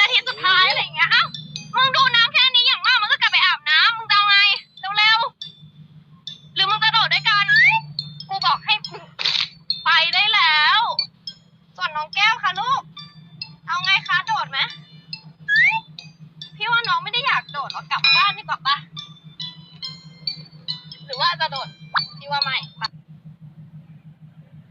นาทีสุดท้ายอะไรอย่างเงี้ยเอ้ามึงดูน้ำแค่นี้อย่างมากมึงก็กลับไปอาบน้ำมึงจะเอาไงเร็วๆหรือมึงจะโดดด้วยกันกูบอกให้มึงไปได้แล้ว ส่วนน้องแก้วค่ะลูก เอาไงคะโดดไหมพี่ว่าน้องไม่ได้อยากโดดหรอกกลับบ้านดีกว่าปะหรือว่าจะโดดพี่ว่าไม่